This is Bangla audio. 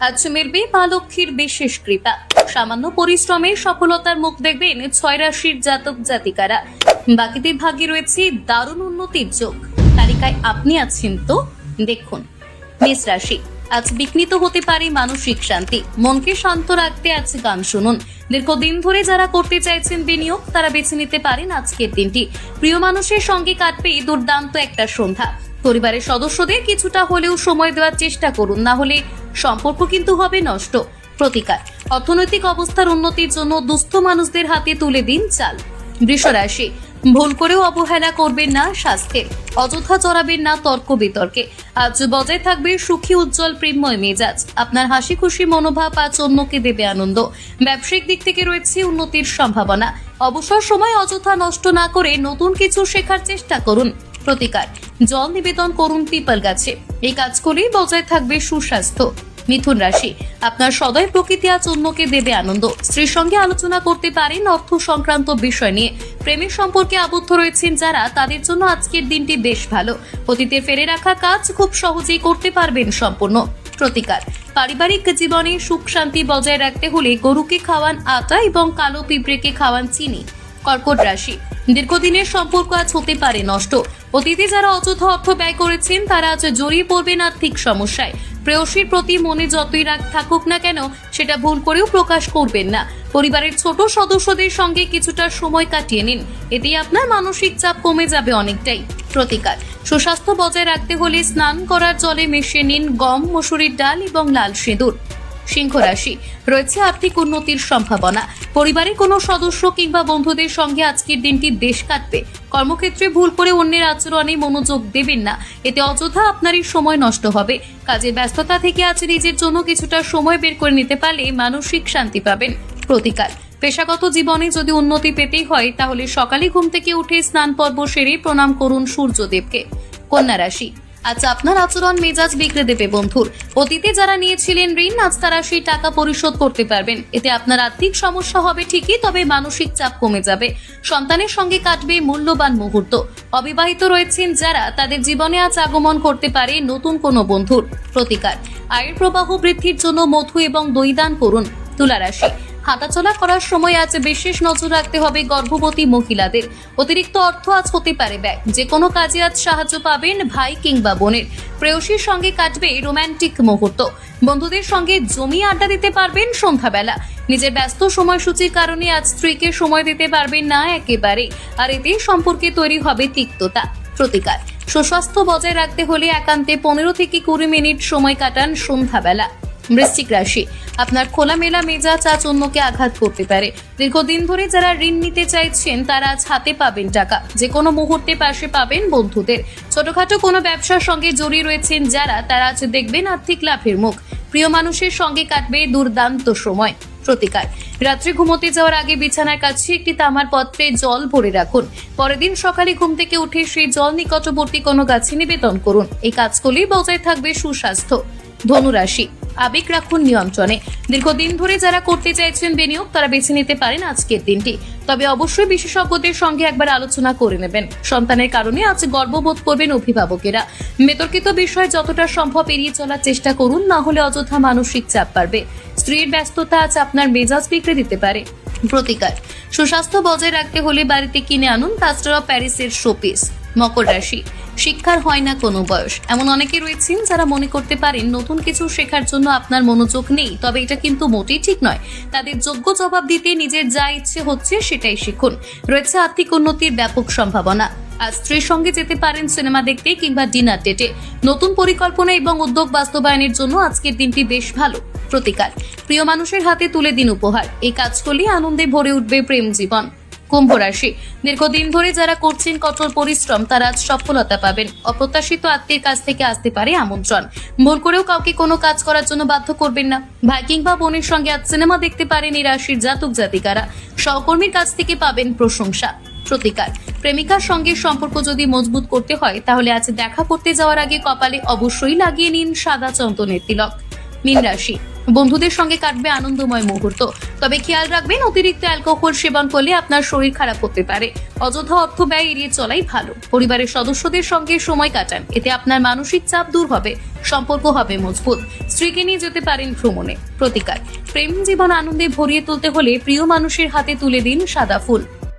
আজ মিলবে মা লক্ষ্মীর বিশেষ কৃপা। সামান্য পরিশ্রমে সফলতার মুখ দেখবেন ছয় রাশির জাতক জাতিকারা। বাকিদের ভাগ্যে রয়েছে দারুণ উন্নতির যোগ। তালিকায় আপনি আছেন তো? দেখুন। মেষ রাশি। আজ বিঘ্নিত হতে পারে মানসিক শান্তি। মনকে শান্ত রাখতে আজ গান শুনুন। দীর্ঘদিন ধরে যারা করতে চাইছেন বিনিয়োগ, তারা বেছে নিতে পারেন আজকের দিনটি। প্রিয় মানুষের সঙ্গে কাটবে দুর্দান্ত একটা সন্ধ্যা। পরিবারের সদস্যদের কিছুটা হলেও সময় দেওয়ার চেষ্টা করুন। না হলে সম্পর্ক কিন্তু হবে নষ্ট। প্রতিকার। অর্থনৈতিক অবস্থার উন্নতির জন্য দুস্থ মানুষদের হাতে তুলে দিন চাল। বৃষরাশি, ভুল করেও অবহেলা করবেন না স্বাস্থ্যের অযথা চড়াবেন না তর্ক বিতর্কে। আজ বজায় থাকবে সুখী, উজ্জ্বল, প্রেমময় মেজাজ। আপনার হাসি খুশি মনোভাব আজ অন্যকে দেবে আনন্দ। ব্যবসায়িক দিক থেকে রয়েছে উন্নতির সম্ভাবনা। অবসর সময় অযথা নষ্ট না করে নতুন কিছু শেখার চেষ্টা করুন। প্রতিকার। জল নিবেদন করুন পিপল গাছে। এই কাজ করেই বজায় থাকবে সুস্বাস্থ্য। মিথুন রাশি, আপনার সদয় প্রকৃতি আজ অন্যকে দেবে আনন্দ। স্ত্রীর সঙ্গে আলোচনা করতে পারেন অর্থ সংক্রান্ত বিষয় নিয়ে। প্রেমের সম্পর্কে আবদ্ধ রয়েছেন যারা, তাদের জন্য আজকের দিনটি বেশ ভালো। অতীতে ফেলে রাখা কাজ খুব সহজেই করতে পারবেন সম্পূর্ণ। প্রতিকার, পারিবারিক জীবনে সুখ শান্তি বজায় রাখতে হলে গরুকে খাওয়ান আটা এবং কালো পিঁপড়েকে খাওয়ান চিনি। কর্কট রাশি। দীর্ঘদিনের সম্পর্ক আজ হতে পারে নষ্ট। অতীতে যারা অযথা অর্থ ব্যয় করেছেন, তারা আজ জড়িয়ে পড়বেন আর্থিক সমস্যায়। প্রেয়সীর প্রতি মনে যতই রাগ থাকুক না কেন, সেটা ভুল করেও প্রকাশ করবেন না। পরিবারের ছোট সদস্যদের সঙ্গে কিছুটা সময় কাটিয়ে নিন। এতেই আপনার মানসিক চাপ কমে যাবে অনেকটাই। প্রতিকার। সুস্বাস্থ্য বজায় রাখতে হলে স্নান করার জলে মিশিয়ে নিন গম, মসুরির ডাল এবং লাল সিঁদুর। সিংহ রাশি। রয়েছে আর্থিক উন্নতির সম্ভাবনা। পরিবারের কোনো সদস্য কিংবা বন্ধুদের সঙ্গে আজকের দিনটি দেশ কাটবে। কর্মক্ষেত্রে ভুল করে অন্যের আচরণে মনোযোগ দেবেন না। এতে অযথা আপনারই সময় নষ্ট হবে। কাজের ব্যস্ততা থেকে আজ নিজের জন্য কিছুটা সময় বের করে নিতে পারলে মানসিক শান্তি পাবেন প্রতিকার। পেশাগত জীবনে যদি উন্নতি পেতেই হয়, তাহলে সকালে ঘুম থেকে উঠে স্নান পর্ব সেরে প্রণাম করুন সূর্যদেবকে। কন্যা রাশি। আজ আপনার আচরণ মেজাজ বিগড়ে দেবে বন্ধুর অতীতে যারা নিয়েছিলেন ঋণ, আজ তারা সেই টাকা পরিশোধ করতে পারবেন। এতে আপনার আর্থিক সমস্যা হবে ঠিকই, তবে মানসিক চাপ কমে যাবে। সন্তানের সঙ্গে কাটবে মূল্যবান মুহূর্ত। অবিবাহিত রয়েছেন যারা, তাদের জীবনে আজ আগমন করতে পারে নতুন কোনো বন্ধুর প্রতিকার। আয়ের প্রবাহ বৃদ্ধির জন্য মধু এবং দই দান করুন তুলা রাশি হাঁটাচলা করার সময় আজ বিশেষ নজর রাখতে হবে গর্ভবতী মহিলাদের। অতিরিক্ত অর্থ আজ হতে পারে ব্যয়। যে কোনো কাজে আজ সাহায্য পাবেন ভাই কিংবা বোনের। প্রেয়সীর সঙ্গে কাটবে রোম্যান্টিক মুহূর্ত। বন্ধুদের সঙ্গে জমি আড্ডা দিতে পারবেন সন্ধ্যাবেলা। নিজের ব্যস্ত সময়সূচির কারণে আজ স্ত্রীকে সময় দিতে পারবেন না একেবারে। আর এতে সম্পর্কে তৈরি হবে তিক্ততা। প্রতিকার। সুস্বাস্থ্য বজায় রাখতে হলে একান্তে পনেরো থেকে কুড়ি মিনিট সময় কাটান সন্ধ্যাবেলা। বৃশ্চিক রাশি। আপনার খোলামেলা মেজাজ আজ অন্যকে আঘাত করতে পারে। দীর্ঘদিন ধরে যারা ঋণ নিতে চাইছেন, তারা আজ হাতে পাবেন টাকা। যে কোনো মুহূর্তে পাশে পাবেন বন্ধুদের। ছোটখাটো কোনো ব্যবসার সঙ্গে জড়িয়ে রয়েছেন যারা, তারা আজ দেখবেন আর্থিক লাভের মুখ। প্রিয় মানুষের সঙ্গে কাটবে দুর্দান্ত সময়। প্রতিকার। রাত্রে ঘুমোতে যাওয়ার আগে বিছানার কাছে একটি তামার পাত্রে জল ভরে রাখুন। পরের দিন সকালে ঘুম থেকে উঠে সেই জল নিকটবর্তী কোনো গাছে নিবেদন করুন। এই কাজ করলেই বজায় থাকবে সুস্বাস্থ্য। ধনুরাশি আবেগ রাখুন নিয়ন্ত্রণে। দীর্ঘদিন ধরে যারা করতে চাইছেন বিনিয়োগ, তারা বেছে নিতে পারেন আজকের দিনটি। তবে অবশ্যই বিশেষজ্ঞদের সঙ্গে একবার আলোচনা করে নেবেন। সন্তানের কারণে আজ গর্ববোধ করবেন অভিভাবকেরা। বিতর্কিত বিষয় যতটা সম্ভব এড়িয়ে চলার চেষ্টা করুন, না হলে অযথা মানসিক চাপ বাড়বে। স্ত্রীর ব্যস্ততা আজ আপনার মেজাজ বিগড়ে দিতে পারে। প্রতিকার। সুস্বাস্থ্য বজায় রাখতে হলে বাড়িতে কিনে আনুন অফ প্যারিসের শোপিস। মকর রাশি। শিক্ষার হয় না কোনো বয়স। এমন অনেকে রয়েছেন যারা মনে করতে পারেন নতুন কিছু শেখার জন্য আপনার মনোযোগ নেই। তবে এটা কিন্তু মোটেই ঠিক নয়। তাদের যোগ্য জবাব দিতে নিজের যা ইচ্ছে হচ্ছে সেটাই শিখুন। রয়েছে আর্থিক উন্নতির ব্যাপক সম্ভাবনা। আর স্ত্রীর সঙ্গে যেতে পারেন সিনেমা দেখতে কিংবা ডিনার ডেটে। নতুন পরিকল্পনা এবং উদ্যোগ বাস্তবায়নের জন্য আজকের দিনটি বেশ ভালো। প্রতিকার। প্রিয় মানুষের হাতে তুলে দিন উপহার। এই কাজ করলে আনন্দে ভরে উঠবে প্রেম জীবন। কুম্ভ রাশি। দীর্ঘদিন ধরে যারা করছেন কঠোর পরিশ্রম, তারা আজ সফলতা পাবেন। অপ্রত্যাশিত আত্মীয়ের কাছ থেকে আসতে পারে আমন্ত্রণ। ভুল করেও কাউকে কোনো কাজ করার জন্য বাধ্য করবেন না। ভাই কিংবা বোনের সঙ্গে আজ সিনেমা দেখতে পারেন এই রাশির জাতক জাতিকারা। সহকর্মীর কাছ থেকে পাবেন প্রশংসা। প্রতিকার। প্রেমিকার সঙ্গে সম্পর্ক যদি মজবুত করতে হয়, তাহলে আজ দেখা করতে যাওয়ার আগে কপালে অবশ্যই লাগিয়ে নিন সাদা চন্দনের তিলক। মীন রাশি। বন্ধুদের সঙ্গে কাটবে আনন্দময় মুহূর্ত। তবে খেয়াল রাখবেন, অতিরিক্ত অ্যালকোহল সেবন করলে আপনার শরীর খারাপ হতে পারে। অযথা অর্থ ব্যয় এড়িয়ে চলাই ভালো। পরিবারের সদস্যদের সঙ্গে সময় কাটান, এতে আপনার মানসিক চাপ দূর হবে, সম্পর্ক হবে মজবুত। স্ত্রীকে নিয়ে যেতে পারেন ভ্রমণে। প্রতিকার। প্রেম, জীবন, আনন্দে ভরিয়ে তুলতে হলে প্রিয় মানুষের হাতে তুলে দিন সাদা ফুল।